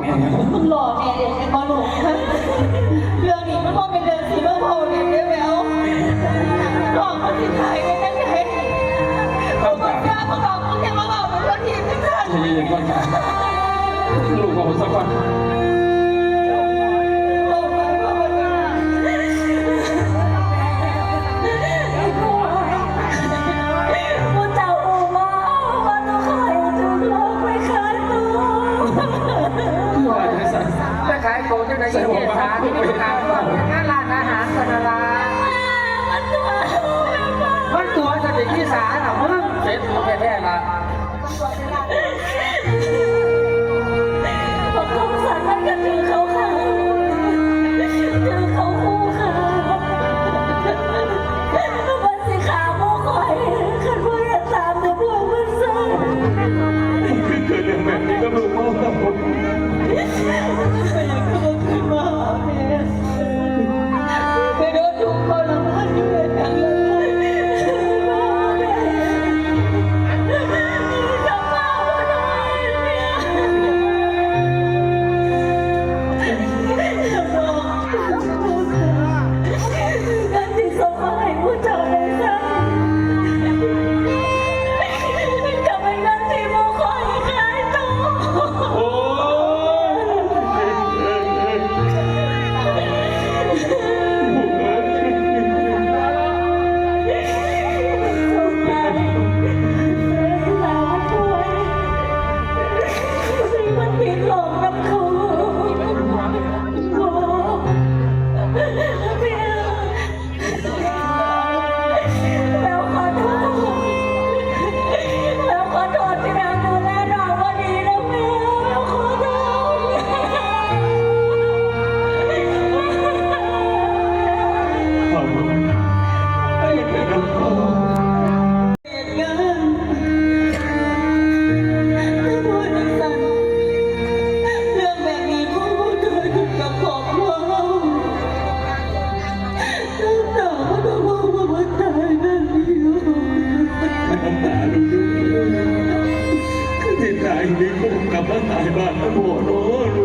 แม่ มึหล่อเนี่ยเด็กเป็อหนุ่มเรื่องนี้มันก็เป็นเดินสีเรื่องโทนเนี่ยได้วหมเอาหล่อเขาสิทายกันยังไงขอบคุณค่ะพวกเราพวกแกมาบอกเพื่อนที่าน ทีนี้ก่อนลูกของผมสักคนายมีคุ้มกับบ้านตายบ้านโมโน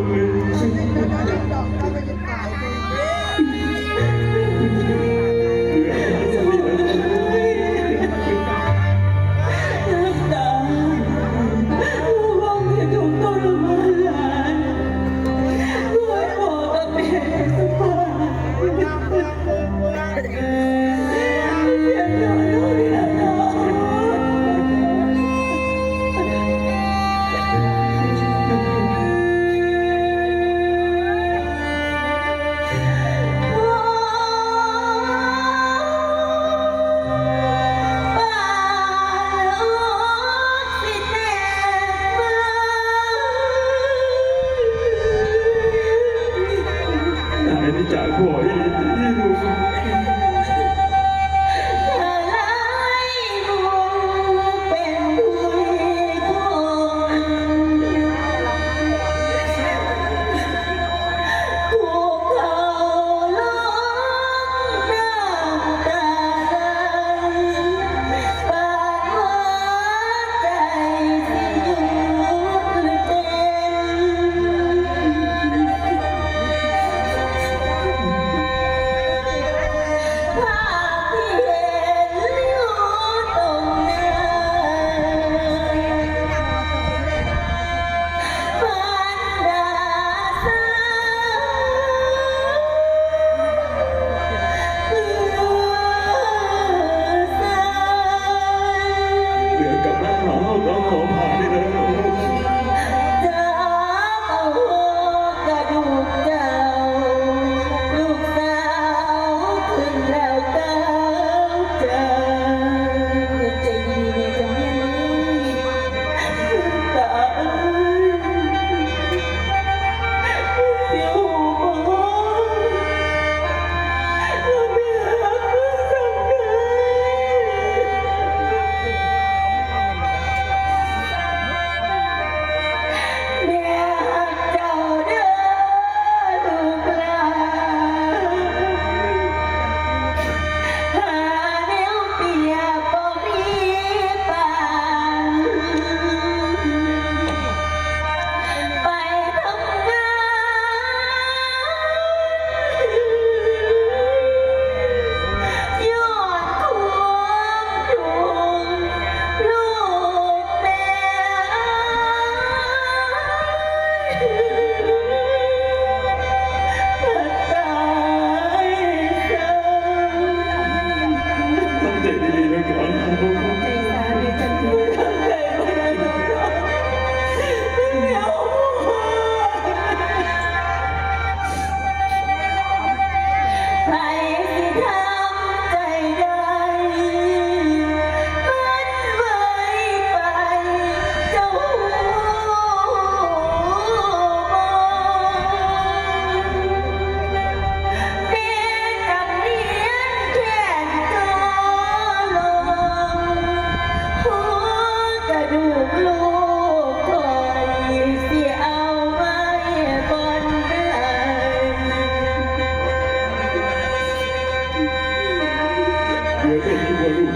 여러분과는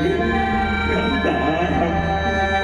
간다.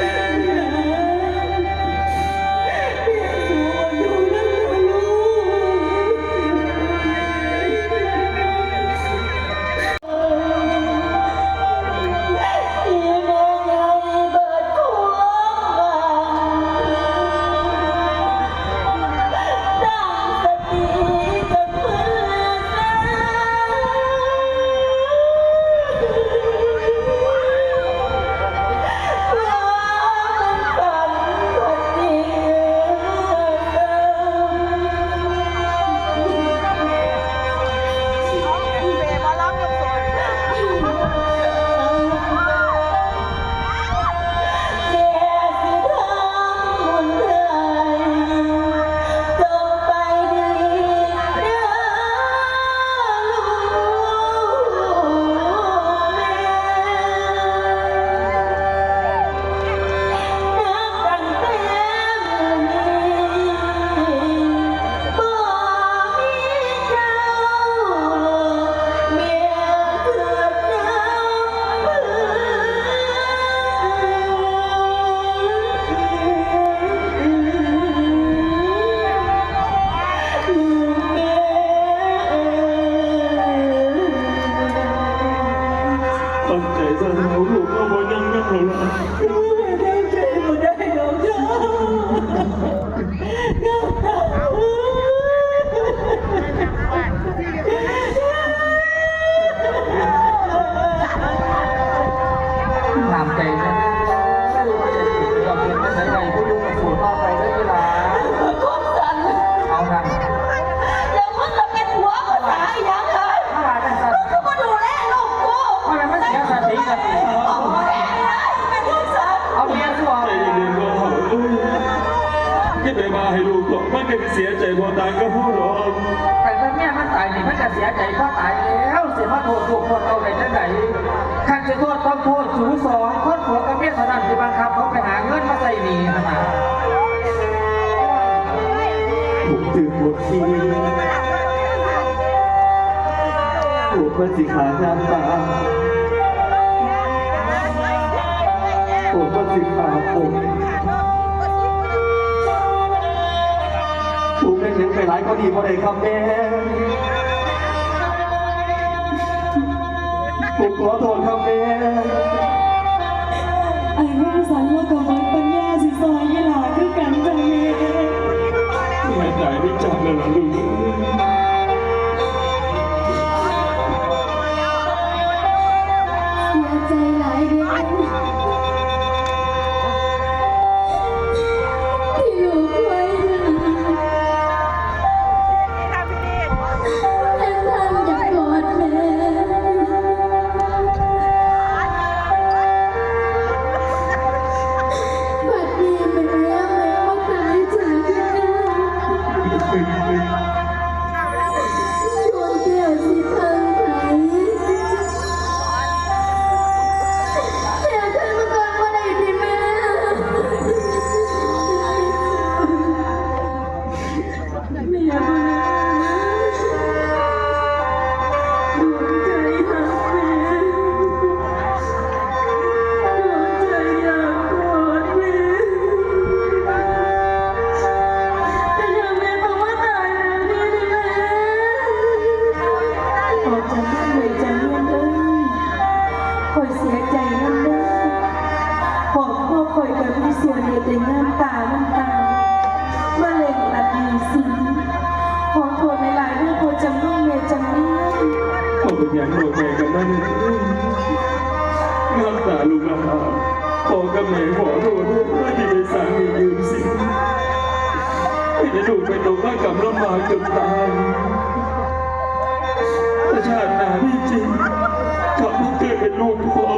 มันก็เสียใจพอตายก็พูดหรอกแต่ถ้าแม่มันตายนี่มันจะเสียใจเพราะตายแล้วเสียมาโทษถูกคนเอาไปจังไหนขันจะโทษต้องโทษสูสองคนผัวกับเมียเท่านั้นที่บังคับเขาไปหาเงินมาใส่หนี้ขนาดผมตื่นหมดทีผมมาสิขาน้ำตาผมมาสิขาผมุกได้เป็นยังไปร้ายก็ดีเพราะใดคำแม่ผมขอโทษคำแม่ไอ้ลูกสันว่ากับมัน ส่วนเหตุในงานตาน้ำตามาเล่นอัดมีสินของโทษในหลายเรื่องโคจำต้องเมจำนี้ขาเป็นอย่างโดดแม่กันนั่นน้ำตาลูกละพอกับแม่ขอโทษด้วยที่ได้สามียืมสิที่ได้ถูกไปตกบ้านกับรถมาเกือบตายแต่ชาติหนาที่จริงกลับมาเกิดเป็นลูกพ่อ